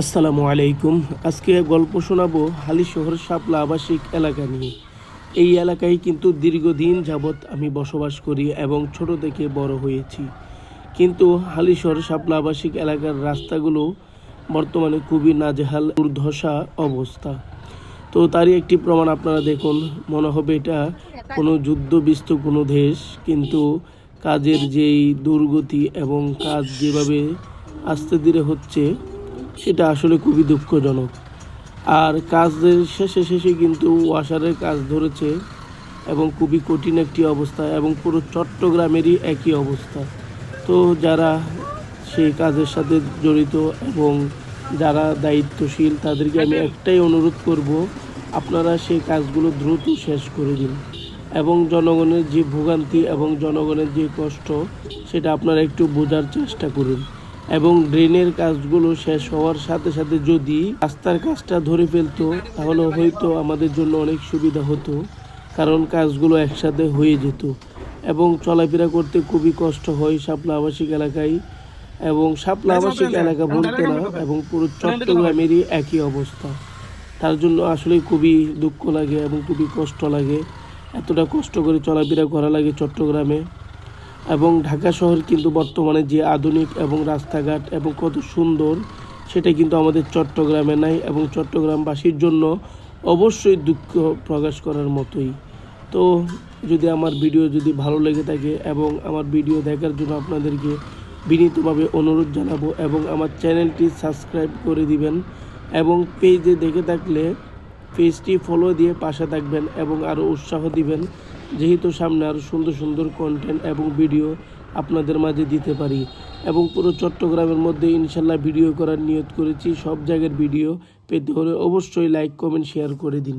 আসসালামু আলাইকুম। আজকে গল্প শোনাবো হালি শহর শাপলা আবাসিক এলাকা নিয়ে। এই এলাকায় কিন্তু দীর্ঘদিন যাবৎ আমি বসবাস করি এবং ছোট থেকে বড় হয়েছি। কিন্তু হালিশহর শাপলা আবাসিক এলাকার রাস্তাগুলো বর্তমানে খুবই নাজেহাল দুর্ধশা অবস্থা। তো তারই একটি প্রমাণ আপনারা দেখুন। মনে হবে এটা কোনো যুদ্ধবিস্ত কোনো দেশ, কিন্তু কাজের যেই দুর্গতি এবং কাজ যেভাবে আস্তে ধীরে হচ্ছে সেটা আসলে খুবই দুঃখজনক। আর কাজের শেষে শেষে কিন্তু ওয়াশারের কাজ ধরেছে এবং খুবই কঠিন একটি অবস্থা এবং পুরো চট্টগ্রামেরই একই অবস্থা। তো যারা সেই কাজের সাথে জড়িত এবং যারা দায়িত্বশীল তাদেরকে আমি একটাই অনুরোধ করব আপনারা সেই কাজগুলো দ্রুত শেষ করে দিন এবং জনগণের যে ভোগান্তি এবং জনগণের যে কষ্ট সেটা আপনারা একটু বোঝার চেষ্টা করুন। এবং ড্রেনের কাজগুলো শেষ হওয়ার সাথে সাথে যদি রাস্তার কাজটা ধরে ফেলতো তাহলে হয়তো আমাদের জন্য অনেক সুবিধা হতো কারণ কাজগুলো একসাথে হয়ে যেত। এবং চলাফেরা করতে খুবই কষ্ট হয় শাপলা আবাসিক এলাকায়। এবং শাপলা আবাসিক এলাকা বলতে না এবং পুরো চট্টগ্রামেরই একই অবস্থা। তার জন্য আসলে খুবই দুঃখ লাগে এবং খুবই কষ্ট লাগে। এতটা কষ্ট করে চলাফেরা করা লাগে চট্টগ্রামে। এবং ঢাকা শহর কিন্তু বর্তমানে যে আধুনিক এবং রাস্তাঘাট এবং কত সুন্দর, সেটা কিন্তু আমাদের চট্টগ্রামে নাই এবং চট্টগ্রামবাসীর জন্য অবশ্যই দুঃখ প্রকাশ করার মতোই। তো যদি আমার ভিডিও যদি ভালো লেগে থাকে এবং আমার ভিডিও দেখার জন্য আপনাদেরকে বিনীতভাবে অনুরোধ জানাব এবং আমার চ্যানেলটি সাবস্ক্রাইব করে দিবেন এবং পেজে দেখে থাকলে পেজটি ফলো দিয়ে পাশে থাকবেন এবং আরও উৎসাহ দিবেন যেহেতু সামনে আরও সুন্দর সুন্দর কন্টেন্ট এবং ভিডিও আপনাদের মাঝে দিতে পারি। এবং পুরো চট্টগ্রামের মধ্যে ইনশাল্লাহ ভিডিও করার নিয়ত করেছি। সব জায়গার ভিডিও পেতে হলে অবশ্যই লাইক কমেন্ট শেয়ার করে দিন।